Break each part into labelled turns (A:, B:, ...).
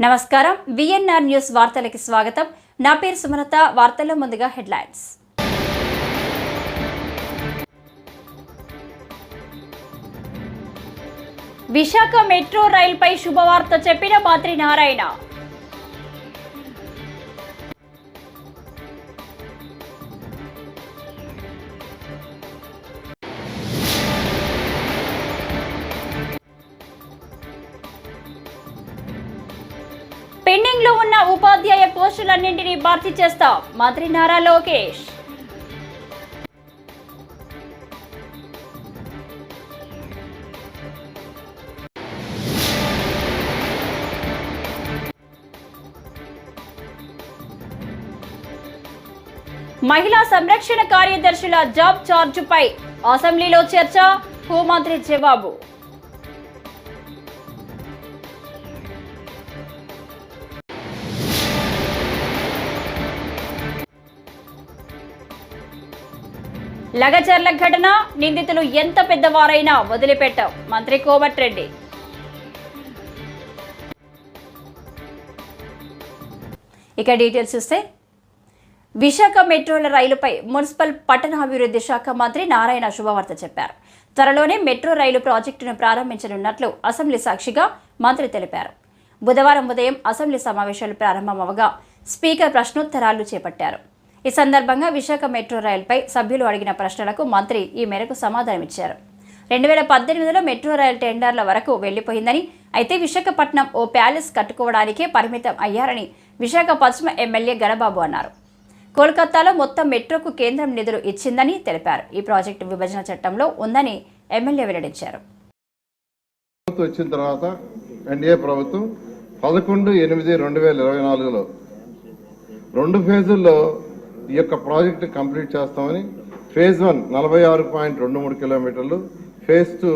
A: నమస్కారం. VNR news వార్తలకి స్వాగతం. నా పేరు సుమలత. వార్తల్లో ముందుగా హెడ్లైన్స్. విశాఖ మెట్రో రైల్పై శుభవార్త చెప్పిన మంత్రి నారాయణ. పెండింగ్లో ఉన్న ఉపాధ్యాయ పోస్టులన్నింటినీ భర్తీ చేస్తాం. మంత్రి నారా లోకేష్. మహిళా సంరక్షణ కార్యదర్శుల జాబ్ చార్జుపై అసెంబ్లీలో చర్చ. హోంమంత్రి జవాబు. లగచర్ల ఘటన నిందితులు ఎంత పెద్దవారైనా వదిలిపెట్టాం. మంత్రి కోమటిరెడ్డి ఇక డీటెయిల్స్ చూస్తే విశాఖ మెట్రోల రైలుపై మున్సిపల్ పట్టణాభివృద్ధి శాఖ మంత్రి నారాయణ శుభవార్త చెప్పారు. త్వరలోనే మెట్రో రైలు ప్రాజెక్టును ప్రారంభించనున్నట్లు అసెంబ్లీ సాక్షిగా మంత్రి తెలిపారు. బుధవారం ఉదయం అసెంబ్లీ సమావేశాలు ప్రారంభమవగా స్పీకర్ ప్రశ్నోత్తరాలు చేపట్టారు. ఈ సందర్భంగా విశాఖ మెట్రో రైలుపై సభ్యులు అడిగిన ప్రశ్నలకు మంత్రి ఈ మేరకు సమాధానమిచ్చారు రెండు వేల పద్దెనిమిదిలో మెట్రో రైలు టెండర్ల వరకు వెళ్ళిపోయిందని అయితే విశాఖపట్నం ఓ ప్యాలెస్ కట్టుకోవడానికే పరిమితం అయ్యారని విశాఖ పశ్చిమ ఎమ్మెల్యే గణబాబు అన్నారు. కోల్కతాలో మొత్తం మెట్రోకు కేంద్రం నిధులు ఇచ్చిందని తెలిపారు. ఈ ప్రాజెక్టు విభజన చట్టంలో ఉందని ఎమ్మెల్యే వెల్లడించారు.
B: వచ్చిన తర్వాత ఎన్డీఏ ప్రభుత్వం పదకొండు ఎనిమిది రెండు వేల ఇరవై నాలుగులో రెండు ఫేజుల్లో ఈ యొక్క ప్రాజెక్టు కంప్లీట్ చేస్తామని ఫేజ్ వన్ నలభై ఆరు పాయింట్ రెండు మూడు కిలోమీటర్లు ఫేజ్ టూ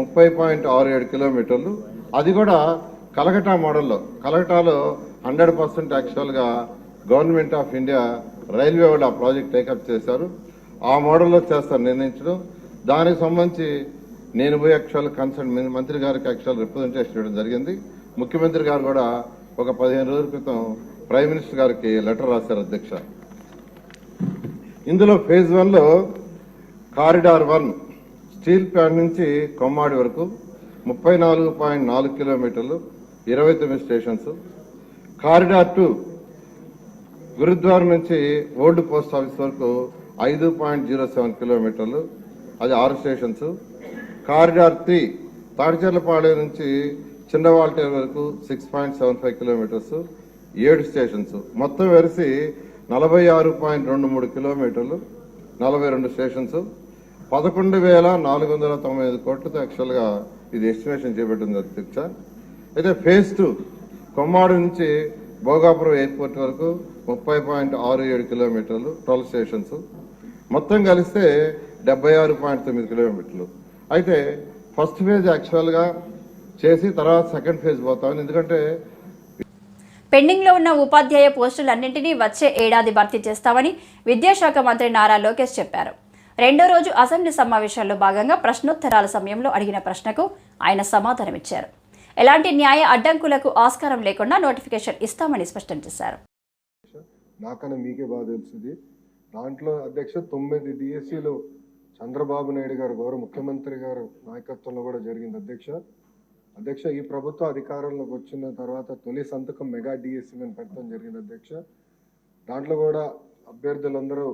B: ముప్పై పాయింట్ ఆరు ఏడు కిలోమీటర్లు. అది కూడా కలకటా మోడల్లో. కలకటాలో హండ్రెడ్ పర్సెంట్ యాక్చువల్గా గవర్నమెంట్ ఆఫ్ ఇండియా రైల్వే వాళ్ళు ఆ ప్రాజెక్ట్ టేకప్ చేశారు. ఆ మోడల్లో చేస్తారు నిర్ణయించడం. దానికి సంబంధించి నేను పోయి యాక్చువల్ కన్సర్న్ మంత్రి గారికి యాక్చువల్ రిప్రజెంటేషన్ ఇవ్వడం జరిగింది. ముఖ్యమంత్రి గారు కూడా ఒక పదిహేను రోజుల క్రితం ప్రైమ్ మినిస్టర్ గారికి లెటర్ రాశారు అధ్యక్ష. ఇందులో ఫేజ్ వన్లో కారిడార్ వన్ స్టీల్ ప్లాంట్ నుంచి కొమ్మాడి వరకు ముప్పై నాలుగు పాయింట్ నాలుగు కిలోమీటర్లు ఇరవై తొమ్మిది స్టేషన్స్. కారిడార్ టూ గురుద్వారం నుంచి ఓల్డ్ పోస్ట్ ఆఫీస్ వరకు ఐదు పాయింట్ జీరో సెవెన్ కిలోమీటర్లు అది ఆరు స్టేషన్స్. కారిడార్ త్రీ తాడిచెర్లపాలెం నుంచి చిన్నవాల్టేరు వరకు six point seven five kilometres ఏడు స్టేషన్స్. మొత్తం వెరిసి నలభై ఆరు పాయింట్ రెండు మూడు కిలోమీటర్లు నలభై రెండు స్టేషన్స్ పదకొండు వేల నాలుగు వందల తొంభై ఐదు కోట్లతో యాక్చువల్గా ఇది ఎస్టిమేషన్ చేపట్టింది అధ్యక్ష. అయితే ఫేజ్ టూ కొమ్మాడు నుంచి భోగాపురం ఎయిర్పోర్ట్ వరకు ముప్పై పాయింట్ ఆరు ఏడు కిలోమీటర్లు ట్వెల్వ్ స్టేషన్స్ మొత్తం కలిస్తే డెబ్బై ఆరు పాయింట్ తొమ్మిది కిలోమీటర్లు. అయితే ఫస్ట్ ఫేజ్ యాక్చువల్గా చేసి తర్వాత సెకండ్ ఫేజ్ పోతామని ఎందుకంటే
A: పెండింగ్లో ఉన్న ఉపాధ్యాయ పోస్టులన్నింటినీ వచ్చే ఏడాది భర్తీ చేస్తామని విద్యాశాఖ మంత్రి నారా లోకేష్ చెప్పారు. రెండో రోజు అసెంబ్లీ సమావేశాల్లో భాగంగా ప్రశ్నోత్తరాల సమయంలో అడిగిన ప్రశ్నకు ఆయన సమాధానమిచ్చారు. ఎలాంటి న్యాయ అడ్డంకులకు ఆస్కారం లేకుండా నోటిఫికేషన్ ఇస్తామని స్పష్టం చేశారు.
C: నాకన్నా మీకే బాగా తెలుసుది. దాంట్లో అధ్యక్ష తొమ్మిది డిఎస్సీలు చంద్రబాబు నాయుడు గారు గౌరవ ముఖ్యమంత్రి గారు నాయకత్వంలో కూడా జరిగింది అధ్యక్ష. అధ్యక్ష ఈ ప్రభుత్వ అధికారంలోకి వచ్చిన తర్వాత తొలి సంతకం మెగా డిఎస్సి మీద పెట్టడం జరిగింది అధ్యక్ష. దాంట్లో కూడా అభ్యర్థులందరూ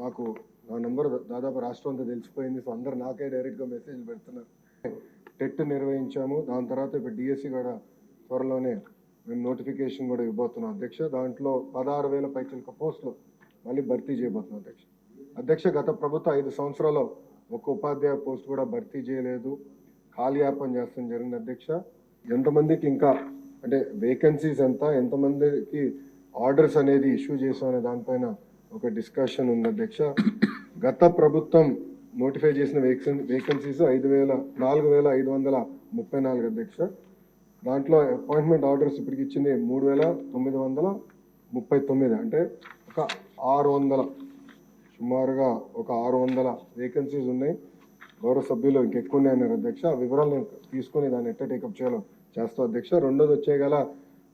C: నాకు నా నెంబర్ దాదాపు రాష్ట్రం అంతా తెలిసిపోయింది. సో అందరు నాకే డైరెక్ట్గా మెసేజ్ పెడుతున్నారు. టెట్ నిర్వహించాము. దాని తర్వాత ఇప్పుడు డిఎస్సి కూడా త్వరలోనే మేము నోటిఫికేషన్ కూడా ఇవ్వబోతున్నాం అధ్యక్ష. దాంట్లో పదహారు వేల పైచిలక పోస్టులు మళ్ళీ భర్తీ చేయబోతున్నాం అధ్యక్ష. అధ్యక్ష గత ప్రభుత్వం ఐదు సంవత్సరాల్లో ఒక ఉపాధ్యాయ పోస్ట్ కూడా భర్తీ చేయలేదు. కాలయాపన చేస్తాం జరిగింది అధ్యక్ష. ఎంతమందికి ఇంకా అంటే వేకెన్సీస్ ఎంత ఎంతమందికి ఆర్డర్స్ అనేది ఇష్యూ చేసాం అనే దానిపైన ఒక డిస్కషన్ ఉంది అధ్యక్ష. గత ప్రభుత్వం నోటిఫై చేసిన వేకెన్ వేకెన్సీస్ ఐదు వేల నాలుగు వేల ఐదు వందల ముప్పై నాలుగు అధ్యక్ష. దాంట్లో అపాయింట్మెంట్ ఆర్డర్స్ ఇప్పటికి ఇచ్చింది మూడు వేల తొమ్మిది వందల ముప్పై తొమ్మిది అంటే ఒక ఆరు వందల సుమారుగా ఒక ఆరు వందల వేకెన్సీస్ ఉన్నాయి. గౌరవ సభ్యులు ఇంకెక్కువ అన్నారు అధ్యక్ష ఆ వివరాలు నేను తీసుకొని దాన్ని ఎట్ట టేకప్ చేయాలో చేస్తాం అధ్యక్ష. రెండోది వచ్చే గల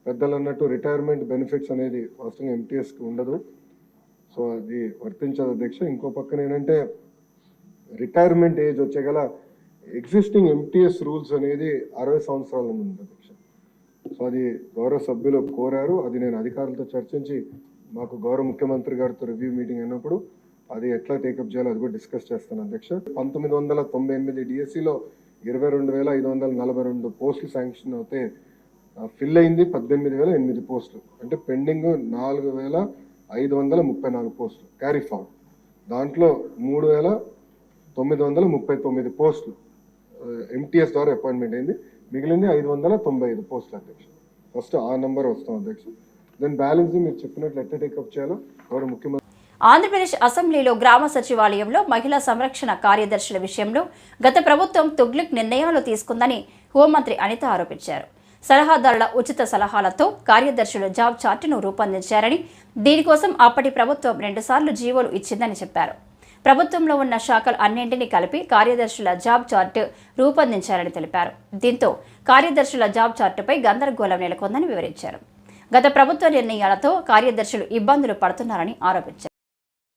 C: పెద్దలు అన్నట్టు రిటైర్మెంట్ బెనిఫిట్స్ అనేది వాస్తవంగా ఎంటీఎస్కి ఉండదు. సో అది వర్తించదు అధ్యక్ష. ఇంకో పక్కన ఏంటంటే రిటైర్మెంట్ ఏజ్ వచ్చే గల ఎగ్జిస్టింగ్ ఎంటీఎస్ రూల్స్ అనేది అరవై సంవత్సరాల ఉంది అధ్యక్ష. సో అది గౌరవ సభ్యులు కోరారు. అది నేను అధికారులతో చర్చించి మాకు గౌరవ ముఖ్యమంత్రి గారితో రివ్యూ మీటింగ్ అయినప్పుడు అది ఎట్లా టేకప్ చేయాలో అది కూడా డిస్కస్ చేస్తాను అధ్యక్ష. పంతొమ్మిది వందల తొంభై ఎనిమిది డిఎస్సిలో ఇరవై రెండు వేల ఐదు వందల నలభై రెండు పోస్టులు శాంక్షన్ అవుతే ఫిల్ అయింది పద్దెనిమిది వేల ఎనిమిది పోస్టులు. అంటే పెండింగ్ నాలుగు వేల ఐదు వందల ముప్పై నాలుగు పోస్టులు క్యారీ ఫార్మ్ దాంట్లో మూడు వేల తొమ్మిది వందల ముప్పై తొమ్మిది పోస్టులు ఎంటీఎస్ ద్వారా అపాయింట్మెంట్ అయింది. మిగిలింది ఐదు వందల తొంభై ఐదు పోస్టులు అధ్యక్ష. ఫస్ట్ ఆ నెంబర్ వస్తాం అధ్యక్ష. దెన్ బ్యాలెన్స్ మీరు చెప్పినట్లు ఎట్లా టేకప్ చేయాలో ఎవరు ముఖ్యమంత్రి
A: ఆంధ్రప్రదేశ్ అసెంబ్లీలో గ్రామ సచివాలయంలో మహిళా సంరక్షణ కార్యదర్శుల విషయంలో గత ప్రభుత్వం తుగ్లిక్ నిర్ణయాలు తీసుకుందని హోంమంత్రి అనిత ఆరోపించారు. సలహాదారుల ఉచిత సలహాలతో కార్యదర్శుల జాబ్ చార్టును రూపొందించారని దీనికోసం అప్పటి ప్రభుత్వం రెండుసార్లు జీవోలు ఇచ్చిందని చెప్పారు. ప్రభుత్వంలో ఉన్న శాఖలు అన్నింటినీ కలిపి కార్యదర్శుల జాబ్ చార్టు రూపొందించారని తెలిపారు. దీంతో కార్యదర్శుల జాబ్ చార్టుపై గందరగోళం నెలకొందని వివరించారు. గత ప్రభుత్వ నిర్ణయాలతో కార్యదర్శులు ఇబ్బందులు పడుతున్నారని ఆరోపించారు.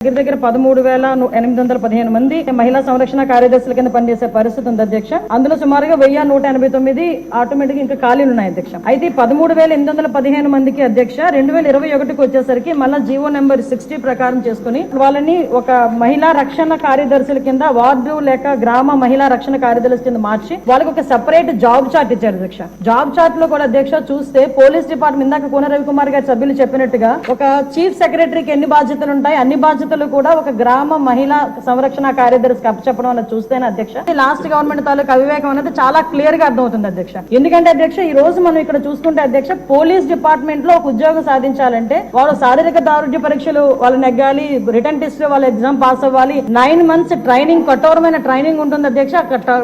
D: దగ్గర దగ్గర పదమూడు వేల ఎనిమిది వందల పదిహేను మంది మహిళా సంరక్షణ కార్యదర్శుల కింద పనిచేసే పరిస్థితి ఉంది అధ్యక్ష. అందులో సుమారుగా వెయ్యి నూట ఎనభై తొమ్మిది ఆటోమేటిక్ ఇంకా ఖాళీలు ఉన్నాయి అధ్యక్ష. అయితే ఈ పదమూడు వేల ఎనిమిది వందల పదిహేను మందికి అధ్యక్ష రెండు వేల ఇరవై ఒకటికి వచ్చేసరికి మళ్ళా జీవో నెంబర్ సిక్స్టీ ప్రకారం చేసుకుని వాళ్ళని ఒక మహిళా రక్షణ కార్యదర్శుల కింద వార్డు లేక గ్రామ మహిళా రక్షణ కార్యదర్శి కింద మార్చి వాళ్ళకి ఒక సెపరేట్ జాబ్ చార్ట్ ఇచ్చారు అధ్యక్ష. జాబ్ చార్ట్లో కూడా అధ్యక్ష చూస్తే పోలీస్ డిపార్ట్మెంట్ ఇందాక కోన రవికుమార్ గారి సభ్యులు చెప్పినట్టుగా ఒక చీఫ్ సెక్రటరీకి ఎన్ని బాధ్యతలు ఉంటాయి అన్ని బాధ్యతలు కూడా ఒక గ్రామ మహిళా సంరక్షణ కార్యదర్శికి అప్పచెప్పడం అనేది చూస్తేనే అధ్యక్ష. లాస్ట్ గవర్నమెంట్ తాలూకు అవివేకం అనేది చాలా క్లియర్గా అర్థమవుతుంది అధ్యక్ష. ఎందుకంటే అధ్యక్ష ఈ రోజు మనం ఇక్కడ చూసుకుంటే అధ్యక్ష పోలీస్ డిపార్ట్మెంట్లో ఒక ఉద్యోగం సాధించాలంటే వాళ్ళు శారీరక దారుఢ్య పరీక్షలు వాళ్ళు నెగ్గాలి రిటర్న్ టెస్ట్ వాళ్ళు ఎగ్జామ్ పాస్ అవ్వాలి నైన్ మంత్స్ ట్రైనింగ్ కఠోరమైన ట్రైనింగ్ ఉంటుంది అధ్యక్ష.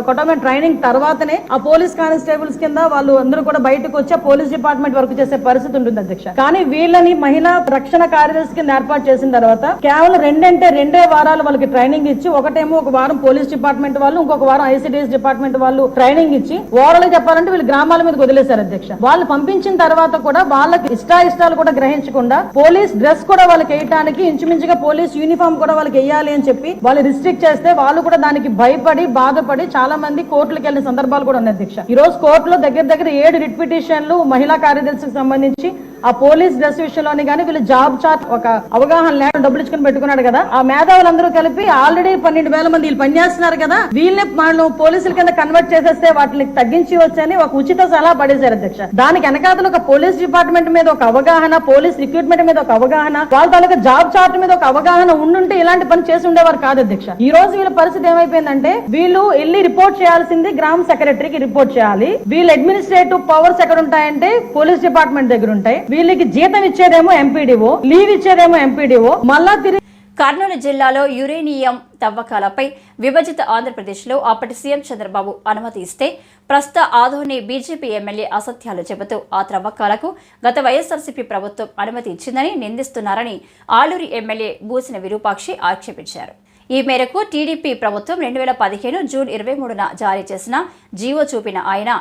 D: కఠోరమైన ట్రైనింగ్ తర్వాతనే ఆ పోలీస్ కానిస్టేబుల్స్ కింద వాళ్ళు అందరూ కూడా బయటకు వచ్చి పోలీస్ డిపార్ట్మెంట్ వర్క్ చేసే పరిస్థితి ఉంటుంది అధ్యక్ష. కానీ వీళ్ళని మహిళా రక్షణ కార్యదర్శి కింద ఏర్పాటు చేసిన తర్వాత కేవలం రెండంటే రెండే వారాలు వాళ్ళకి ట్రైనింగ్ ఇచ్చి ఒకటేమో ఒక వారం పోలీస్ డిపార్ట్మెంట్ వాళ్ళు ఇంకొక వారం ఐసీడీఎస్ డిపార్ట్మెంట్ వాళ్ళు ట్రైనింగ్ ఇచ్చి ఓవరాల్ చెప్పాలంటే వీళ్ళు గ్రామాల మీద వదిలేశారు అధ్యక్ష. వాళ్ళు పంపించిన తర్వాత కూడా వాళ్ళకి ఇష్టాయిష్టాలు కూడా గ్రహించకుండా పోలీస్ డ్రెస్ కూడా వాళ్ళకి వేయటానికి ఇంచుమించుగా పోలీస్ యూనిఫామ్ కూడా వాళ్ళకి వేయాలి అని చెప్పి వాళ్ళు రిస్ట్రిక్ట్ చేస్తే వాళ్ళు కూడా దానికి భయపడి బాధపడి చాలా మంది కోర్టులకు వెళ్ళిన సందర్భాలు కూడా ఉన్నాయి అధ్యక్ష. ఈ రోజు కోర్టులో దగ్గర దగ్గర ఏడు రిట్ పిటిషన్లు మహిళా కార్యదర్శికి సంబంధించి ఆ పోలీస్ డ్రెస్ విషయంలోని కానీ వీళ్ళు జాబ్ చార్ట్ ఒక అవగాహన లేకుండా డబ్బులు ఇచ్చుకుని పెట్టుకున్నాడు కదా. ఆ మేధావులందరూ కలిపి ఆల్రెడీ పన్నెండు వేల మంది వీళ్ళు పనిచేస్తున్నారు కదా. వీళ్ళని వాళ్ళు పోలీసుల కింద కన్వర్ట్ చేసేస్తే వాటిని తగ్గించి వచ్చని ఒక ఉచిత సలహా పడేశారు అధ్యక్ష. దానికి వెనకాతలు ఒక పోలీస్ డిపార్ట్మెంట్ మీద ఒక అవగాహన పోలీస్ రిక్రూట్మెంట్ మీద ఒక అవగాహన వాళ్ళ తాలూకా జాబ్ చార్ట్ మీద ఒక అవగాహన ఉండుంటే ఇలాంటి పని చేసి ఉండేవారు కాదు అధ్యక్ష. ఈ రోజు వీళ్ళ పరిస్థితి ఏమైపోయిందంటే వీళ్ళు వెళ్ళి రిపోర్ట్ చేయాల్సింది గ్రామ సెక్రటరీకి రిపోర్ట్ చేయాలి. వీళ్ళ అడ్మినిస్ట్రేటివ్ పవర్స్ ఎక్కడ ఉంటాయంటే పోలీస్ డిపార్ట్మెంట్ దగ్గర ఉంటాయి. వీళ్ళకి జీతం ఇచ్చేదేమో ఎంపీడీఓ లీవ్ ఇచ్చేదేమో ఎంపీడీఓ మళ్ళా తిరిగి
A: కర్నూలు జిల్లాలో యురేనియం తవ్వకాలపై విభజిత ఆంధ్రప్రదేశ్లో అప్పటి సీఎం చంద్రబాబు అనుమతి ఇస్తే ప్రస్తుత ఆధోని బీజేపీ ఎమ్మెల్యే అసత్యాలు చెబుతూ ఆ త్రవ్వకాలకు గత వైఎస్ఆర్సీపీ ప్రభుత్వం అనుమతి ఇచ్చిందని నిందిస్తున్నారని ఆలూరి ఎమ్మెల్యే బూసిన విరూపాక్షి ఆక్షేపించారు. ఈ మేరకు టీడీపీ ప్రభుత్వం రెండు వేల పదిహేను జూన్ ఇరవై మూడున జారీ చేసిన జీవో చూపిన ఆయన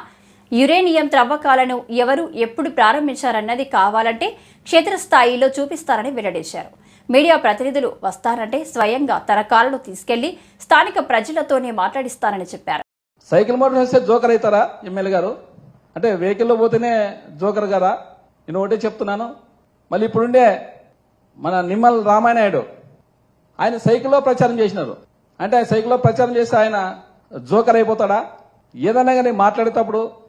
A: యురేనియం త్రవ్వకాలను ఎవరు ఎప్పుడు ప్రారంభించారన్నది కావాలంటే క్షేత్రస్థాయిలో చూపిస్తారని వెల్లడించారు. మీడియా ప్రతినిధులు వస్తారంటే స్వయంగా తన కాలను తీసుకెళ్ళి స్థానిక ప్రజలతోనే మాట్లాడిస్తారని చెప్పారు.
E: సైకిల్ మోటార్ చేస్తే జోకర్ అవుతారా ఎమ్మెల్యే గారు? అంటే వెహికల్లో పోతేనే జోకర్ గారా నేను ఒకటే చెప్తున్నాను. మళ్ళీ ఇప్పుడుండే మన నిమ్మల రామానాయుడు ఆయన సైకిల్లో ప్రచారం చేసినారు. అంటే ఆయన సైకిల్లో ప్రచారం చేస్తే ఆయన జోకర్ అయిపోతాడా? ఏదన్నా కానీ మాట్లాడేటప్పుడు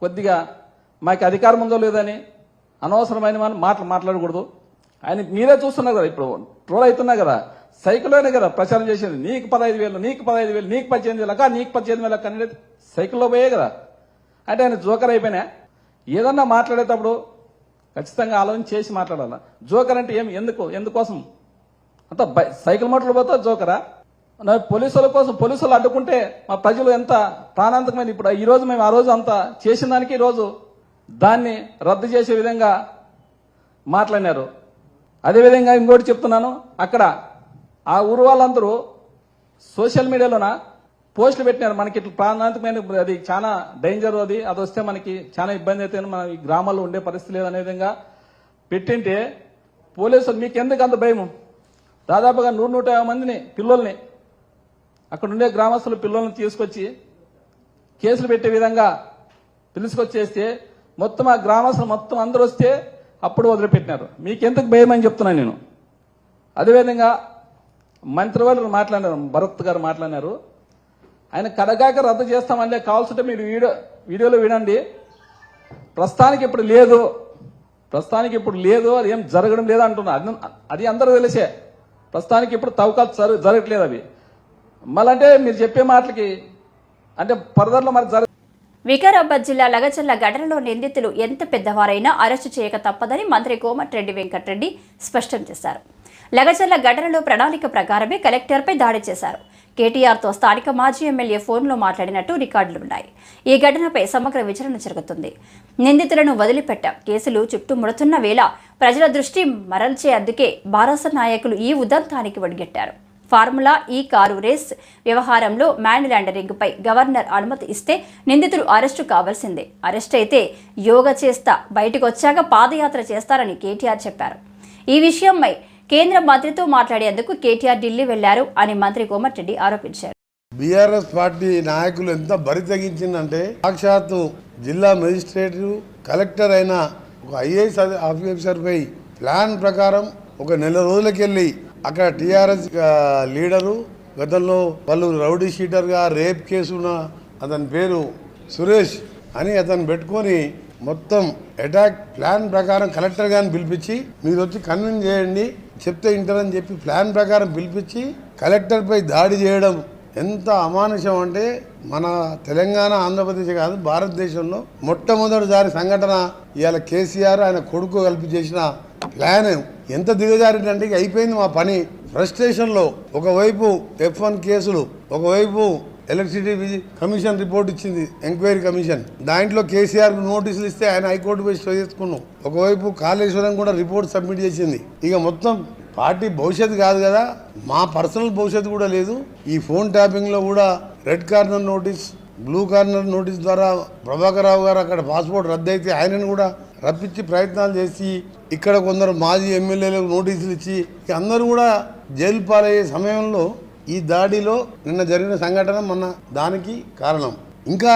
E: కొద్దిగా మాకు అధికారం ఉందో లేదని అనవసరమైన మనం మాటలు మాట్లాడకూడదు. ఆయన మీరే చూస్తున్నారు కదా ఇప్పుడు. ట్రోల్ అవుతున్నా కదా. సైకిల్లోనే కదా ప్రచారం చేసేది. నీకు పదహైదు వేలు నీకు పదహైదు వేలు నీకు పద్దెనిమిది వేలు నీకు పద్దెనిమిది వేలక అనేది సైకిల్లో పోయే కదా. అంటే ఆయన జోకర్ అయిపోయినా? ఏదన్నా మాట్లాడేటప్పుడు ఖచ్చితంగా ఆలోచన చేసి మాట్లాడాలా? జోకర్ అంటే ఏమి? ఎందుకు? ఎందుకోసం? అంత బై- సైకిల్ మోటార్లు పోతా జోకరా? పోలీసుల కోసం పోలీసులు అడ్డుకుంటే మా ప్రజలు ఎంత ప్రాణాంతకమైన ఇప్పుడు ఈ రోజు మేము ఆ రోజు అంత చేసిన దానికి ఈ రోజు దాన్ని రద్దు చేసే విధంగా మాట్లాడినారు. అదేవిధంగా ఇంకోటి చెప్తున్నాను. అక్కడ ఆ ఊరు వాళ్ళందరూ సోషల్ మీడియాలోన పోస్టులు పెట్టినారు. మనకి ఇట్లా ప్రాణాంతకమైన అది చాలా డేంజర్ అది. అది వస్తే మనకి చాలా ఇబ్బంది అయితే మన ఈ గ్రామాల్లో ఉండే పరిస్థితి లేదనే విధంగా పెట్టింటే పోలీసులు మీకు ఎందుకు అంత భయం దాదాపుగా నూరు నూట యాభై మందిని పిల్లల్ని అక్కడ ఉండే గ్రామస్తులు పిల్లల్ని తీసుకొచ్చి కేసులు పెట్టే విధంగా పిలుచుకొచ్చేస్తే మొత్తం ఆ గ్రామస్తులు మొత్తం అందరూ వస్తే అప్పుడు వదిలిపెట్టినారు. మీకెందుకు భయం అని చెప్తున్నాను నేను. అదేవిధంగా వాళ్ళు మాట్లాడారు భరత్ గారు మాట్లాడినారు. ఆయన కడగాక రద్దు చేస్తామంటే కావాల్సింటే మీరు వీడియో వీడియోలో వినండి. ప్రస్తుతానికి ఇప్పుడు లేదు. ప్రస్తుతానికి ఇప్పుడు లేదు అది ఏం జరగడం లేదు అంటున్నారు అది అది అందరూ తెలిసే. ప్రస్తుతానికి ఇప్పుడు తవ్వకాలు జరగట్లేదు అవి. మళ్ళంటే మీరు చెప్పే మాటలకి అంటే ఫర్దర్లో మరి జరగ
A: వికారాబాద్ జిల్లా లగచల్ల ఘటనలో నిందితులు ఎంత పెద్దవారైనా అరెస్టు చేయక తప్పదని మంత్రి కోమటిరెడ్డి వెంకటరెడ్డి స్పష్టం చేశారు. లగచల్ల ఘటనలో ప్రణాళిక ప్రకారమే కలెక్టర్పై దాడి చేశారు. కేటీఆర్తో స్థానిక మాజీ ఎమ్మెల్యే ఫోన్లో మాట్లాడినట్టు రికార్డులు ఉన్నాయి. ఈ ఘటనపై సమగ్ర విచారణ జరుగుతుంది. నిందితులను వదిలిపెట్టాం. కేసులు చుట్టుముడుతున్న వేళ ప్రజల దృష్టి మరల్చే అందుకే బారాస నాయకులు ఈ ఉదంతానికి ఒడిగట్టారు ఫార్ములా ఈ కారు రేస్ వ్యవహారంలో మ్యాన్ ల్యాండరింగ్పై గవర్నర్ అనుమతి ఇస్తే నిందితులు అరెస్టు కావాల్సిందే. అరెస్ట్ అయితే యోగా చేస్తా బయటకు వచ్చాక పాదయాత్ర చేస్తారని కేటీఆర్ చెప్పారు. ఈ విషయంపై కేంద్ర మంత్రితో మాట్లాడేందుకు కేటీఆర్ ఢిల్లీ వెళ్ళారు అని మంత్రి కోమటిరెడ్డి ఆరోపించారు.
F: బీఆర్ఎస్ పార్టీ నాయకులు ఎంత బరి తగ్గించిందంటే సాక్షాత్తు జిల్లా మెజిస్ట్రేట్ కలెక్టర్ అయిన ఒక ఐఏఎస్ ఆఫీసర్పై ప్లాన్ ప్రకారం ఒక నెల రోజులకెళ్ళి అక్కడ టీఆర్ఎస్ లీడరు గతంలో వాళ్ళు రౌడీ షీటర్గా రేప్ కేసు ఉన్న అతని పేరు సురేష్ అని అతను పెట్టుకొని మొత్తం అటాక్ ప్లాన్ ప్రకారం కలెక్టర్ గారిని పిలిపించి మీరు వచ్చి కన్విన్స్ చేయండి చెప్తే వింటారని చెప్పి ప్లాన్ ప్రకారం పిలిపించి కలెక్టర్పై దాడి చేయడం ఎంత అమానుషం అంటే మన తెలంగాణ ఆంధ్రప్రదేశ్ కాదు భారతదేశంలో మొట్టమొదటిసారి సంఘటన ఇవాళ కేసీఆర్ ఆయన కొడుకు కలిపి చేసిన ప్లాన్ ఎంత దిగజారిందంటే ఇక అయిపోయింది మా పని. ఫ్రస్ట్రేషన్లో ఒకవైపు ఎఫ్ వన్ కేసులు ఒకవైపు ఎలక్ట్రిసిటీ కమిషన్ రిపోర్ట్ ఇచ్చింది ఎంక్వైరీ కమిషన్ దాంట్లో కేసీఆర్ నోటీసులు ఇస్తే ఆయన హైకోర్టు పోయి స్టో చేసుకున్నాం. ఒకవైపు కాళేశ్వరం కూడా రిపోర్ట్ సబ్మిట్ చేసింది. ఇక మొత్తం పార్టీ భవిష్యత్తు కాదు కదా మా పర్సనల్ భవిష్యత్తు కూడా లేదు. ఈ ఫోన్ ట్యాపింగ్లో కూడా red corner notice blue corner notice ద్వారా ప్రభాకర్ రావు గారు అక్కడ పాస్పోర్ట్ రద్దు అయితే ఆయనను కూడా రప్పించి ప్రయత్నాలు చేసి ఇక్కడ కొందరు మాజీ ఎమ్మెల్యేలకు నోటీసులు ఇచ్చి అందరూ కూడా జైలు పాలయ్యే సమయంలో ఈ దాడిలో నిన్న జరిగిన సంఘటన మొన్న దానికి కారణం. ఇంకా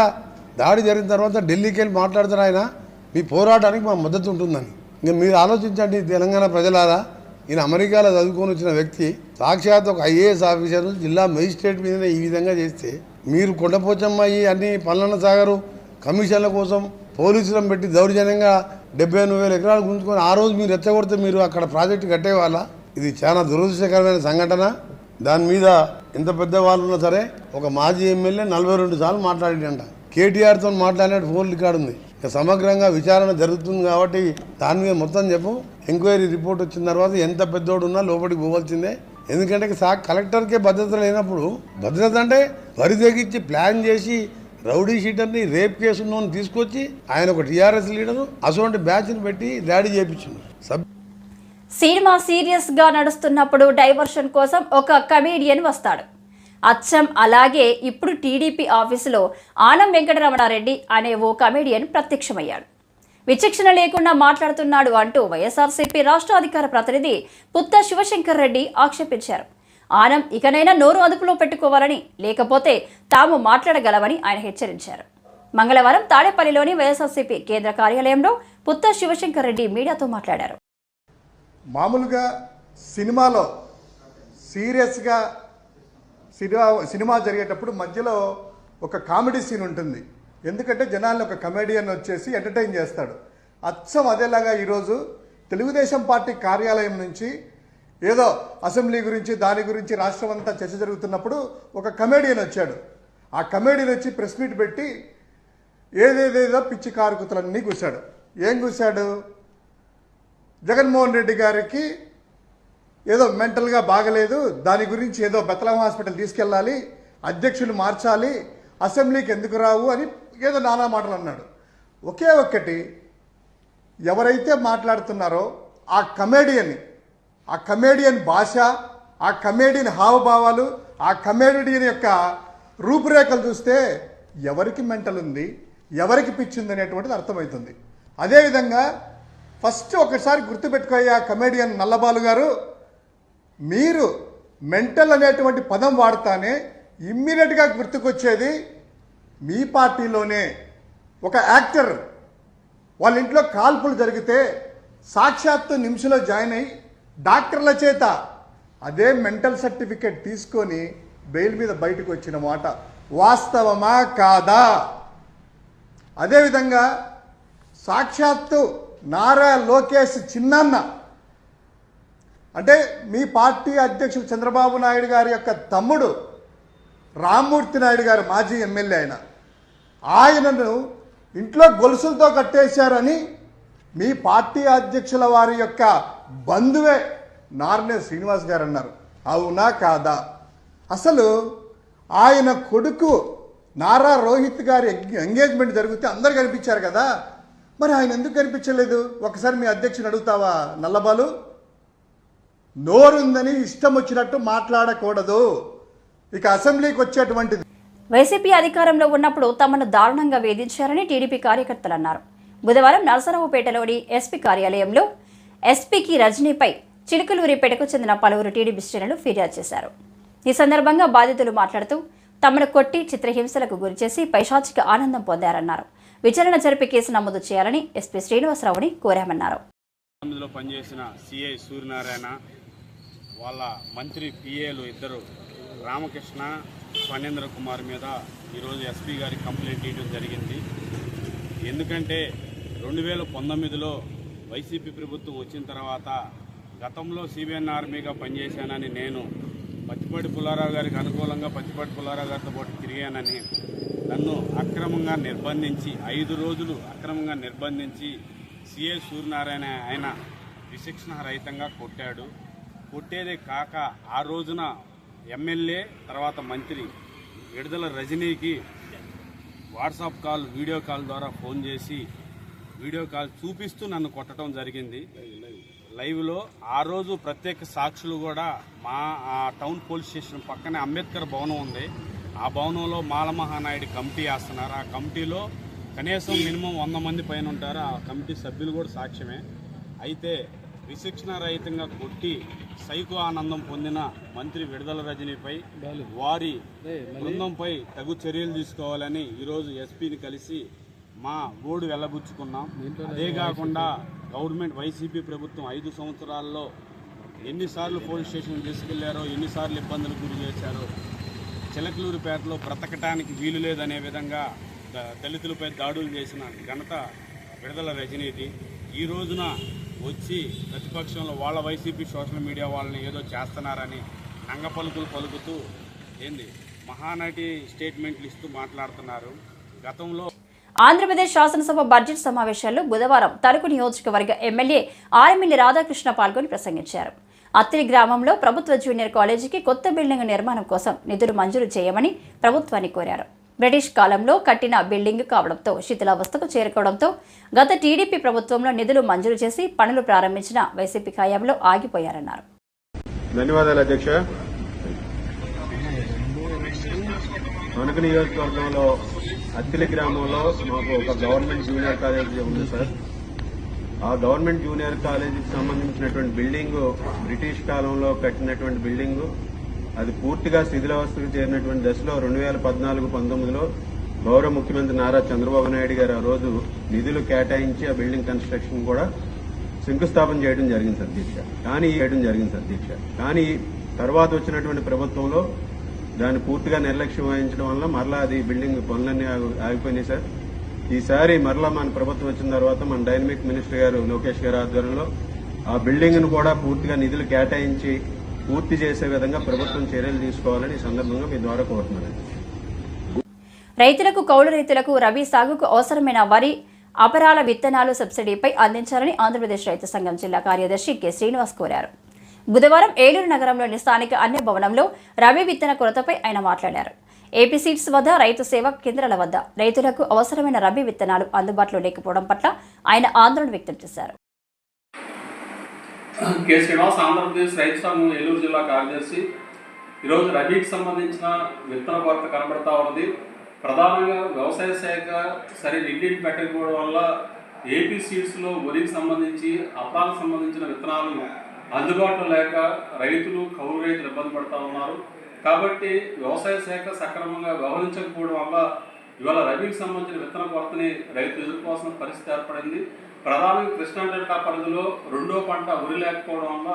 F: దాడి జరిగిన తర్వాత ఢిల్లీకి వెళ్ళి మాట్లాడతారు ఆయన మీ పోరాటానికి మా మద్దతు ఉంటుందని. ఇంకా మీరు ఆలోచించండి తెలంగాణ ప్రజలారా ఈయన అమెరికాలో చదువుకొని వచ్చిన వ్యక్తి సాక్షాత్ ఒక ఐఏఎస్ ఆఫీసర్ జిల్లా మెజిస్ట్రేట్ మీదనే ఈ విధంగా చేస్తే మీరు కొండపోచమ్మ ఈ అన్ని పల్లన్న సాగరు. కమిషన్ల కోసం పోలీసులను పెట్టి దౌర్జన్యంగా డెబ్బై ఎనిమిది వేల ఎకరాలు గుంజుకొని ఆ రోజు మీరు రెచ్చగొడితే మీరు అక్కడ ప్రాజెక్టు కట్టేవాళ్ళ? ఇది చాలా దురదృష్టకరమైన సంఘటన. దాని మీద ఎంత పెద్ద వాళ్ళు ఉన్నా సరే ఒక మాజీ ఎమ్మెల్యే నలభై రెండు సార్లు మాట్లాడిందంట కేటీఆర్తో మాట్లాడినట్టు ఫోన్ రికార్డు ఉంది ఇక సమగ్రంగా విచారణ జరుగుతుంది కాబట్టి దాని మీద మొత్తం చెప్పు. ఎంక్వైరీ రిపోర్ట్ వచ్చిన తర్వాత ఎంత పెద్దోడు ఉన్నా లోపలికి పోవాల్సిందే. ఎందుకంటే సా కలెక్టర్కే భద్రత లేనప్పుడు భద్రత అంటే వరి తెగించి ప్లాన్ చేసి రౌడీ షీటర్ని రేప్ కేసు తీసుకొచ్చి ఆయన ఒక టీఆర్ఎస్ లీడరు అటువంటి బ్యాచ్ని పెట్టి దాడి చేయించింది సబ్
A: సినిమా సీరియస్గా నడుస్తున్నప్పుడు డైవర్షన్ కోసం ఒక కమేడియన్ వస్తాడు. అచ్చం అలాగే ఇప్పుడు టీడీపీ ఆఫీసులో ఆనం వెంకటరమణారెడ్డి అనే ఓ కమేడియన్ ప్రత్యక్షమయ్యాడు. విచక్షణ లేకుండా మాట్లాడుతున్నాడు అంటూ వైఎస్ఆర్సీపీ రాష్ట్ర అధికార ప్రతినిధి పుత్త శివశంకర్ రెడ్డి ఆక్షేపించారు. ఆనం ఇకనైనా నోరు అదుపులో పెట్టుకోవాలని లేకపోతే తాము మాట్లాడగలమని ఆయన హెచ్చరించారు. మంగళవారం తాడేపల్లిలోని వైఎస్ఆర్సీపీ కేంద్ర కార్యాలయంలో పుత్త శివశంకర్ రెడ్డి మీడియాతో మాట్లాడారు.
G: మామూలుగా సినిమాలో సీరియస్గా సినిమా సినిమా జరిగేటప్పుడు మధ్యలో ఒక కామెడీ సీన్ ఉంటుంది. ఎందుకంటే జనాల్ని ఒక కమెడియన్ వచ్చేసి ఎంటర్టైన్ చేస్తాడు. అచ్చం అదేలాగా ఈరోజు తెలుగుదేశం పార్టీ కార్యాలయం నుంచి ఏదో అసెంబ్లీ గురించి దాని గురించి రాష్ట్రం అంతా చర్చ జరుగుతున్నప్పుడు ఒక కమెడియన్ వచ్చాడు. ఆ కమెడియన్ వచ్చి ప్రెస్ మీట్ పెట్టి ఏదేదేదో పిచ్చి కారుకుతలన్నీ కూశాడు ఏం కూశాడు జగన్మోహన్ రెడ్డి గారికి ఏదో మెంటల్గా బాగలేదు దాని గురించి ఏదో బెతలం హాస్పిటల్ తీసుకెళ్ళాలి అధ్యక్షులు మార్చాలి అసెంబ్లీకి ఎందుకు రావు అని ఏదో నానా మాటలు అన్నాడు. ఒకే ఒక్కటి ఎవరైతే మాట్లాడుతున్నారో ఆ కమేడియన్ ఆ కమేడియన్ భాష ఆ కమేడియన్ హావభావాలు ఆ కమేడియన్ యొక్క రూపురేఖలు చూస్తే ఎవరికి మెంటల్ ఉంది ఎవరికి పిచ్చింది అనేటువంటిది అర్థమవుతుంది. అదేవిధంగా ఫస్ట్ ఒకసారి గుర్తుపెట్టుకోయ్యా కమేడియన్ నల్లబాలు గారు మీరు మెంటల్ అనేటువంటి పదం వాడతానే ఇమ్మీడియట్గా గుర్తుకొచ్చేది మీ పార్టీలోనే ఒక యాక్టర్ వాళ్ళ ఇంట్లో కాల్పులు జరిగితే సాక్షాత్తు నిమిషంలో జాయిన్ అయ్యి డాక్టర్ల చేత అదే మెంటల్ సర్టిఫికేట్ తీసుకొని బెయిల్ మీద బయటకు వచ్చిన మాట వాస్తవమా కాదా? అదేవిధంగా సాక్షాత్తు నారా లోకేష్ చిన్నన్న అంటే మీ పార్టీ అధ్యక్షుడు చంద్రబాబు నాయుడు గారి యొక్క తమ్ముడు రామ్మూర్తి నాయుడు గారు మాజీ ఎమ్మెల్యే ఆయన. ఆయనను ఇంట్లో గొలుసులతో కట్టేశారని మీ పార్టీ అధ్యక్షుల వారి యొక్క బంధువే నార్నే శ్రీనివాస్ గారు అన్నారు. అవునా కాదా? అసలు ఆయన కొడుకు నారా రోహిత్ గారి ఎంగేజ్మెంట్ జరిగితే అందరు కనిపించారు కదా? మరి ఆయన ఎందుకు కనిపించలేదు? ఒకసారి మీ అధ్యక్షుని అడుగుతావా నల్లబాలు? నోరుందని ఇష్టం వచ్చినట్టు మాట్లాడకూడదు. ఇక అసెంబ్లీకి వచ్చేటువంటి
A: వైసీపీ అధికారంలో ఉన్నప్పుడు తమను దారుణంగా వేధించారని టీడీపీ కార్యకర్తలు అన్నారు. బుధవారం నరసరావుపేటలోని ఎస్పీ కార్యాలయంలో ఎస్పీకి రజనీపై చిలుకలూరిపేటకు చెందిన పలువురు టీడీపీ శ్రేణులు ఫిర్యాదు చేశారు. ఈ సందర్భంగా బాధితులు మాట్లాడుతూ తమను కొట్టి చిత్రహింసలకు గురిచేసి పైశాచిక ఆనందం పొందారన్నారు. విచారణ జరిపి కేసు నమోదు చేయాలని ఎస్పీ శ్రీనివాసరావుని కోరామన్నారు.
H: పనిచేసిన సిఐ సూర్యనారాయణ వాళ్ళ మంత్రి పిఏలు ఇద్దరు రామకృష్ణ ఫణేంద్ర కుమార్ మీద ఈరోజు ఎస్పీ గారికి కంప్లైంట్ ఇవ్వడం జరిగింది. ఎందుకంటే రెండు వేల పంతొమ్మిదిలో వైసీపీ ప్రభుత్వం వచ్చిన తర్వాత గతంలో సిబిఎన్ ఆర్మీగా పనిచేశానని నేను పత్తిపాటి పుల్లారావు గారికి అనుకూలంగా పత్తిపాటి పుల్లారావు గారితో పాటు తిరిగానని నన్ను అక్రమంగా నిర్బంధించి ఐదు రోజులు అక్రమంగా నిర్బంధించి సిఏ సూర్యనారాయణ ఆయన విశిక్షణ రహితంగా కొట్టాడు. కొట్టేదే కాక ఆ రోజున ఎమ్మెల్యే తర్వాత మంత్రి విడుదల రజనీకి వాట్సాప్ కాల్ వీడియో కాల్ ద్వారా ఫోన్ చేసి వీడియో కాల్ చూపిస్తూ నన్ను కొట్టడం జరిగింది. లైవ్లో ఆ రోజు ప్రత్యేక సాక్షులు కూడా మా ఆ టౌన్ పోలీస్ స్టేషన్ పక్కనే అంబేద్కర్ భవనం ఉంది. ఆ భవనంలో మాలమహానాయుడు కమిటీ వేస్తున్నారు. ఆ కమిటీలో కనీసం మినిమం వంద మంది పైన ఉంటారు. ఆ కమిటీ సభ్యులు కూడా సాక్ష్యమే. అయితే విశిక్షణ రహితంగా కొట్టి సైకో ఆనందం పొందిన మంత్రి విడుదల రజనీపై వారి బృందంపై తగు చర్యలు తీసుకోవాలని ఈరోజు ఎస్పీని కలిసి మా గోడు వెళ్ళబుచ్చుకున్నాం అదే కాకుండా గవర్నమెంట్ వైసీపీ ప్రభుత్వం ఐదు సంవత్సరాల్లో ఎన్నిసార్లు పోలీస్ స్టేషన్ తీసుకెళ్ళారో ఎన్నిసార్లు ఇబ్బందులు గురి చేశారో చిలకలూరుపేటలో బ్రతకటానికి వీలు లేదనే విధంగా ద- దళితులపై దాడులు చేసిన ఘనత విడుదల రజనీది. ఈ రోజున వచ్చి ప్రతిపక్షంలో వాళ్ళ వైసీపీ సోషల్ మీడియా వాళ్ళని ఏదో చేస్తున్నారని నంగ పలుకులు పలుకుతూ ఏంది? మహానటి స్టేట్మెంట్లు ఇస్తూ మాట్లాడుతున్నారు. గతంలో
A: ఆంధ్రప్రదేశ్ శాసనసభ బడ్జెట్ సమావేశాల్లో బుధవారం తణుకు నియోజకవర్గ ఎమ్మెల్యే ఆర్ఎమ్మెల్యే రాధాకృష్ణ పాల్గొని ప్రసంగించారు. అత్తిరి గ్రామంలో ప్రభుత్వ జూనియర్ కాలేజీకి కొత్త బిల్డింగ్ నిర్మాణం కోసం నిధులు మంజూరు చేయమని ప్రభుత్వాన్ని కోరారు. బ్రిటిష్ కాలంలో కట్టిన బిల్డింగ్ కావడంతో శిథిలావస్థకు చేరుకోవడంతో గత టీడీపీ ప్రభుత్వంలో నిధులు మంజూరు చేసి పనులు ప్రారంభించిన వైసీపీ హయాంలో ఆగిపోయారన్నారు.
I: ధన్యవాదాలు అధ్యక్ష. మనకు నియోజకవర్గంలో అత్తిలి గ్రామంలో మాకు ఒక గవర్నమెంట్ జూనియర్ కాలేజీ ఉంది సార్. ఆ గవర్నమెంట్ జూనియర్ కాలేజీకి సంబంధించినటువంటి బిల్డింగ్ బ్రిటిష్ కాలంలో కట్టినటువంటి బిల్డింగ్ అది పూర్తిగా శిథిలావస్థకు చేరినటువంటి దశలో రెండు వేల పద్నాలుగు పంతొమ్మిదిలో గౌరవ ముఖ్యమంత్రి నారా చంద్రబాబు నాయుడు గారు ఆ రోజు నిధులు కేటాయించి ఆ బిల్డింగ్ కన్స్ట్రక్షన్ కూడా శంకుస్థాపన చేయడం జరిగింది సార్ దీక్ష కానీ చేయడం జరిగింది సార్ దీక్ష కానీ తర్వాత వచ్చినటువంటి ప్రభుత్వంలో దాన్ని పూర్తిగా నిర్లక్ష్యం వహించడం వల్ల మరలా అది బిల్డింగ్ పనులన్నీ ఆగిపోయినాయి సార్. ఈసారి మరలా మన ప్రభుత్వం వచ్చిన తర్వాత మన డైనమిక్ మినిస్టర్ గారు లోకేష్ గారి ఆధ్వర్యంలో ఆ బిల్డింగ్ను కూడా పూర్తిగా నిధులు కేటాయించి పూర్తి చేసే విధంగా ప్రభుత్వం చర్యలు తీసుకోవాలని ఈ సందర్భంగా మీ ద్వారా కోరుతున్నాను.
A: రైతులకు కౌలు రైతులకు రబీ సాగుకు అవసరమైన వరి అపరాల విత్తనాలు సబ్సిడీపై అందించాలని ఆంధ్రప్రదేశ్ రైతు సంఘం జిల్లా కార్యదర్శి కె. శ్రీనివాస్ కోరారు. బుధవారం ఏలూరు నగరంలోని స్థానిక అన్ని భవనంలో రబీ విత్తన కొరతపై ఆయన మాట్లాడారు. ఏపీ సీడ్స్ వద్ద రైతు సేవా కేంద్రాల వద్ద రైతులకు అవసరమైన రబీ విత్తనాలు అందుబాటులో లేకపోవడం పట్ల ఆయన ఆందోళన వ్యక్తం చేశారు.
E: కె శ్రీనివాస్ ఆంధ్రప్రదేశ్ రైతు సంఘం ఏలూరు జిల్లా కార్యదర్శి. ఈరోజు రబీకి సంబంధించిన విత్తన కొరత కనబడతా ఉన్నది ప్రధానంగా వ్యవసాయ శాఖ సరి నిండిని పెట్టకపోవడం వల్ల ఏపీ సీడ్స్లో వరికి సంబంధించి అప్రాలకు సంబంధించిన విత్తనాలు అందుబాటులో లేక రైతులు కౌలు రైతులు ఇబ్బంది పడతా ఉన్నారు. కాబట్టి వ్యవసాయ శాఖ సక్రమంగా వ్యవహరించకపోవడం వల్ల ఇవాళ రబీకి సంబంధించిన విత్తన కొరతని రైతులు ఎదుర్కోవాల్సిన పరిస్థితి ఏర్పడింది. ప్రధానంగా కృష్ణా డెల్టా పరిధిలో రెండో పంట ఉరి లేకపోవడం వల్ల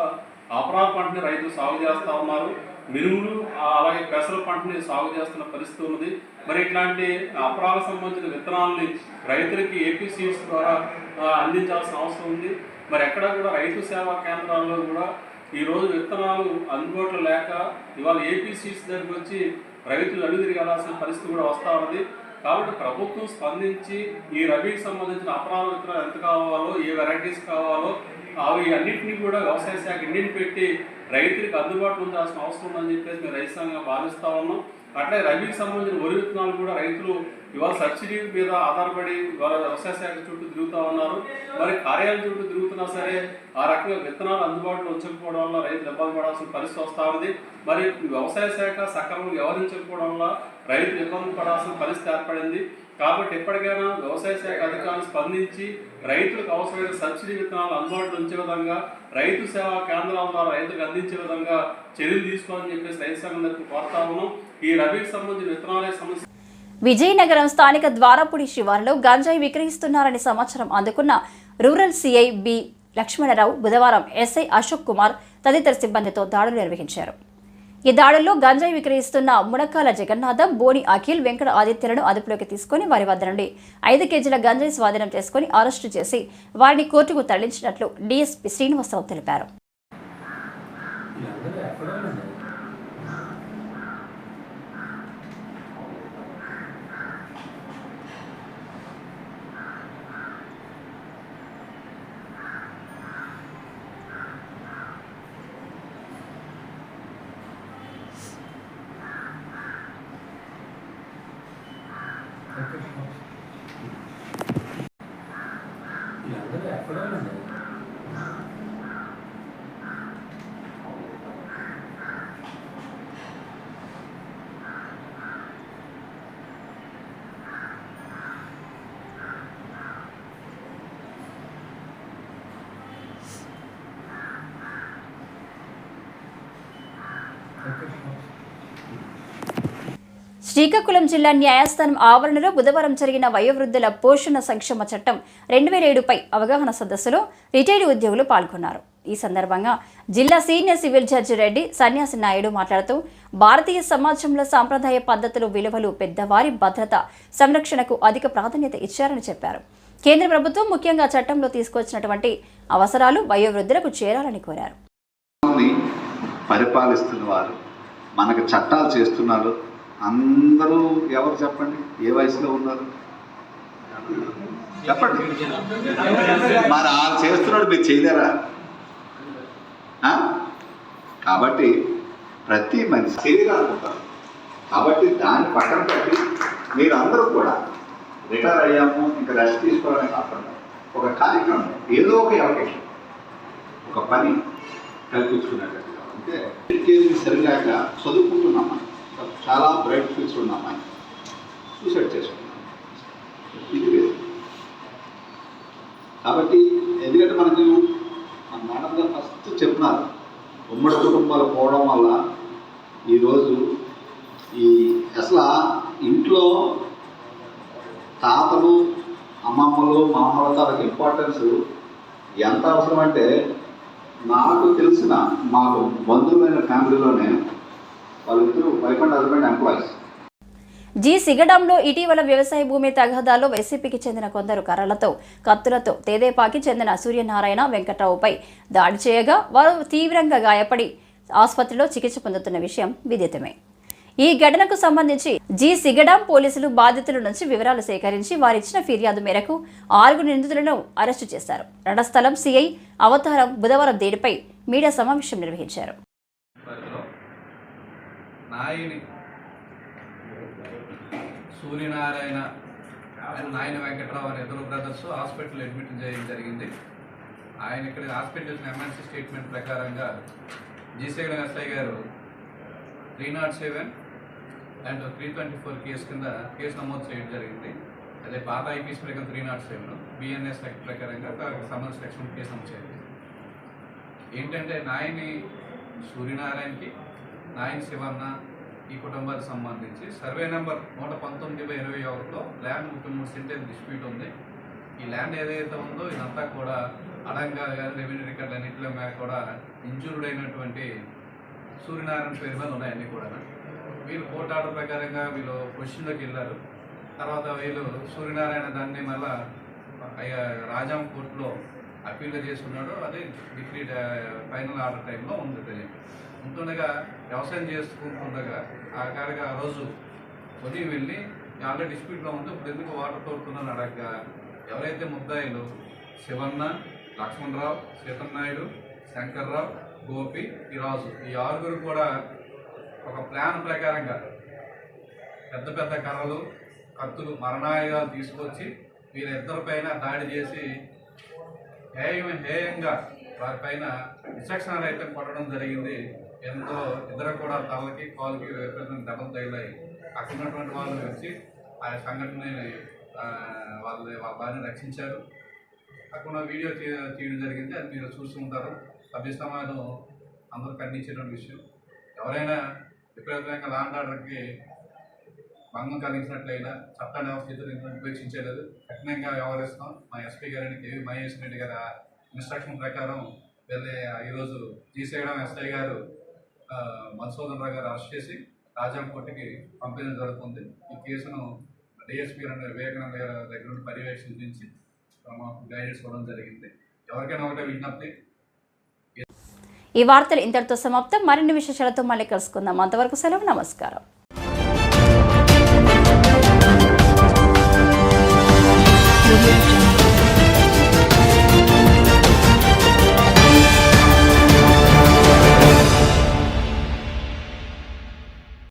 E: అపరా పంటని రైతులు సాగు చేస్తూ ఉన్నారు. మినుములు అలాగే పెసర పంటని సాగు చేస్తున్న పరిస్థితి ఉన్నది. మరి ఇట్లాంటి అపరాలకు సంబంధించిన విత్తనాలని రైతులకి ఏపీ సీడ్స్ ద్వారా అందించాల్సిన అవసరం ఉంది. మరి ఎక్కడ కూడా రైతు సేవా కేంద్రాల్లో కూడా ఈరోజు విత్తనాలు అందుబాటులో లేక ఇవాళ ఏపీ సీడ్స్ దగ్గరికి వచ్చి రైతులు అడుగు తిరిగి పరిస్థితి కూడా వస్తూ ఉంది కాబట్టి ప్రభుత్వం స్పందించి ఈ రబీకి సంబంధించిన అపరాధ విత్తనాలు ఎంత కావాలో ఏ వెరైటీస్ కావాలో అవి అన్నింటినీ కూడా వ్యవసాయ శాఖ ఇండిని పెట్టి రైతులకు అందుబాటులో ఉంచాల్సిన అవసరం ఉందని చెప్పేసి మేము రైతు సంఘంగా భావిస్తా ఉన్నాం. అట్లే రబీకి సంబంధించిన వరి విత్తనాలు కూడా రైతులు ఇవాళ సబ్సిడీ మీద ఆధారపడి ఇవాళ వ్యవసాయ శాఖ చుట్టూ తిరుగుతూ ఉన్నారు. మరి కార్యాలయం చుట్టూ తిరుగుతున్నా సరే ఆ రకంగా విత్తనాలు అందుబాటులో ఉంచకపోవడం వల్ల రైతులు ఇబ్బంది పడాల్సిన పరిస్థితి వస్తూ ఉంది. మరి వ్యవసాయ శాఖ సక్రమంగా వ్యవహరించకపోవడం వల్ల రైతులు ఇబ్బంది పడాల్సిన పరిస్థితి ఏర్పడింది. కాబట్టి ఎప్పటికైనా వ్యవసాయ శాఖ అధికారులు స్పందించి రైతులకు అవసరమైన సబ్సిడీ విత్తనాలు అందుబాటులో ఉంచే విధంగా రైతు సేవా కేంద్రాల ద్వారా రైతులకు అందించే విధంగా చర్యలు తీసుకోవాలని చెప్పేసి రైతు సంఘం కోరుతా ఉన్నాం. ఈ రబీకి సంబంధించిన విత్తనాలే సమస్య
A: విజయనగరం స్థానిక ద్వారపుడి శివారులో గంజాయి విక్రయిస్తున్నారని సమాచారం అందుకున్న రూరల్ సిఐ బి లక్ష్మణరావు బుధవారం ఎస్ఐ అశోక్ కుమార్ తదితర సిబ్బందితో దాడులు నిర్వహించారు. ఈ దాడుల్లో గంజాయి విక్రయిస్తున్న మునక్కాల జగన్నాథం బోని అఖిల్ వెంకట ఆదిత్యలను అదుపులోకి తీసుకుని వారి వద్ద నుండి ఐదు కేజీల గంజాయి స్వాధీనం చేసుకుని అరెస్టు చేసి వారిని కోర్టుకు తరలించినట్లు డీఎస్పీ శ్రీనివాసరావు తెలిపారు. శ్రీకాకుళం జిల్లా న్యాయస్థానం ఆవరణలో బుధవారం జరిగిన వయోవృద్ధుల పోషణ సంక్షేమ చట్టం రెండు వేల ఏడుపై అవగాహన సదస్సులో రిటైర్డ్ ఉద్యోగులు పాల్గొన్నారు. ఈ సందర్భంగా జిల్లా సీనియర్ సివిల్ జడ్జి రెడ్డి సన్యాసి నాయుడు మాట్లాడుతూ భారతీయ సమాజంలో సాంప్రదాయ పద్ధతులు విలువలు పెద్దవారి భద్రత సంరక్షణకు అధిక ప్రాధాన్యత ఇచ్చారని చెప్పారు. కేంద్ర ప్రభుత్వం ముఖ్యంగా చట్టంలో తీసుకొచ్చినటువంటి అవసరాలు వయోవృద్ధులకు చేరాలని కోరారు.
J: పరిపాలిస్తున్న వారు మనకు చట్టాలు చేస్తున్నారు అందరూ ఎవరు చెప్పండి? ఏ వయసులో ఉన్నారు? చెప్పండి. మరి వాళ్ళు చేస్తున్నాడు మీరు చేయలేరా? కాబట్టి ప్రతి మనిషి శరీరాలు కాబట్టి దాన్ని పక్కన పెట్టి మీరు అందరూ కూడా రిటైర్ అయ్యాము ఇంకా రెస్ట్ తీసుకోవాలని కాకుండా ఒక కార్యక్రమం ఏదో ఒక అవకాశం ఒక పని కల్పించుకున్నట్టు అంటే సరిగాక చదువుకుంటున్నాం చాలా బ్రైట్ ఫ్యూచర్ ఉన్నాం అమ్మాయి. సూసైడ్ చేసుకున్నాం ఇది లేదు కాబట్టి ఎందుకంటే మనకు మన మేడం గారు ఫస్ట్ చెప్పినారు ఉమ్మడి కుటుంబాలు పోవడం వల్ల ఈరోజు ఈ అసలు ఇంట్లో తాతలు అమ్మమ్మలు మామల తాలకు ఇంపార్టెన్స్ ఎంత అవసరం అంటే నాకు తెలిసిన మాకు బంధువులైన ఫ్యామిలీలోనే వాళ్ళిద్దరూ wife and husband employees
A: G సిగడంలో ఇటీవల వ్యవసాయ భూమి తగాదాల్లో వైసీపీకి చెందిన కొందరు కర్రలతో కత్తులతో తేదేపాకి చెందిన సూర్యనారాయణ వెంకట్రావుపై దాడి చేయగా వారు తీవ్రంగా గాయపడి ఆసుపత్రిలో చికిత్స పొందుతున్న విషయం విదితమే. ఈ ఘటనకు సంబంధించి జీ సిగడాం పోలీసులు బాధితుల నుంచి వివరాలు సేకరించి వారిచ్చిన ఫిర్యాదు మేరకు ఆరుగురు నిందితులను అరెస్టు చేశారు. రణస్థలం సిఐ అవతారం బుధవారం దేడిపై మీడియా సమావేశం నిర్వహించారు.
K: నాయుడి సూర్యనారాయణ అండ్ నాయన వెంకట్రావు అనే ఇద్దరు బ్రదర్స్ హాస్పిటల్ అడ్మిట్ చేయడం జరిగింది. ఆయన ఇక్కడ హాస్పిటల్ చేసిన ఎమర్జెన్సీ స్టేట్మెంట్ ప్రకారంగా జీసీగడ ఎస్ఐ గారు three not seven and three twenty four case కింద కేసు నమోదు చేయడం జరిగింది. అదే పాత ఐపీఎస్ ప్రకారం three not seven BNS act ప్రకారంగా సంబంధించిన సెక్షన్ కేసు నమోదు చేయండి ఏంటంటే నాయని సూర్యనారాయణకి నాయని శివన్న ఈ కుటుంబానికి సంబంధించి. సర్వే నెంబర్ నూట పంతొమ్మిది బై ఇరవై ఒకటిలో ల్యాండ్ ముప్పై మూడు సెంటేజ్ డిస్ప్యూట్ ఉంది. ఈ ల్యాండ్ ఏదైతే ఉందో ఇదంతా కూడా అడంగా కానీ రెవెన్యూ రికార్డులు అన్నింటిలో మీద కూడా ఇంజూర్డ్ అయినటువంటి సూర్యనారాయణ పేరు మీద ఉన్నాయన్నీ కూడా వీళ్ళు కోర్టు ఆర్డర్ ప్రకారంగా వీళ్ళు పొజిషన్లోకి వెళ్ళారు. తర్వాత వీళ్ళు సూర్యనారాయణ దాన్ని మళ్ళా రాజాం కోర్టులో అప్పీల్ చేసుకున్నాడో అదే డిగ్రీ ఫైనల్ ఆర్డర్ టైంలో ఉంది ఉంటుండగా వ్యవసాయం చేసుకుంటుండగా ఆ కాడిగా ఆ రోజు ఉదయం వెళ్ళి ఆల్రెడీ డిస్ప్యూట్లో ఉంటే ఇప్పుడు ఎందుకు వాటర్ తోడుతున్నాను అడగగా ఎవరైతే ముద్దాయిలు శివన్న లక్ష్మణరావు సీతన్నాయుడు శంకర్రావు గోపి ఈ రాజు ఈ ఆరుగురు కూడా ఒక ప్లాన్ ప్రకారంగా పెద్ద పెద్ద కర్రలు కత్తులు మరణాయుధాలు తీసుకొచ్చి వీరిద్దరిపైన దాడి చేసి హేయం హేయంగా వారిపైన విచక్షణ అయితే కొట్టడం జరిగింది. ఎంతో ఇద్దరు కూడా తలకి కాలుకి విపరీతమైన దెబ్బలు తగిలాయి. అక్కడ ఉన్నటువంటి వాళ్ళు వచ్చి ఆ సంఘటనని వాళ్ళని వాళ్ళ వాళ్ళ రక్షించారు. అక్కడ వీడియో తీయడం జరిగింది. అది మీరు చూస్తూ ఉంటారు. సభ్య సమాజం అందరూ ఖండించేటువంటి విషయం. ఎవరైనా విపరీతంగా లాండ్ ఆర్డర్కి భంగం కలిగించినట్లయినా చట్టాన్ని స్థితిని ఉపేక్షించలేదు కఠినంగా వ్యవహరిస్తాం మా ఎస్పీ గారిని కేవీ మహేష్ రెడ్డి గారి ఇన్స్ట్రక్షన్ ప్రకారం వెళ్ళే ఈరోజు తీసేయడం ఎస్ఐ గారు మధుసూదన్ రావు గారు అరెస్ట్ చేసి రాజాం కోర్టుకి పంపించడం జరుగుతుంది. ఈ కేసును డిఎస్పీ రెండు వివేకానంద గారి దగ్గర నుండి పర్యవేక్షించి మాకు గైడెన్స్ ఇవ్వడం జరిగింది. ఎవరికైనా ఒకటే విజ్ఞప్తి?
A: ఈ వార్తలు ఇంతటితో సమాప్తం. మరిన్ని విశేషాలతో మళ్ళీ కలుసుకుందాం. అంతవరకు సెలవు. నమస్కారం. Thank you.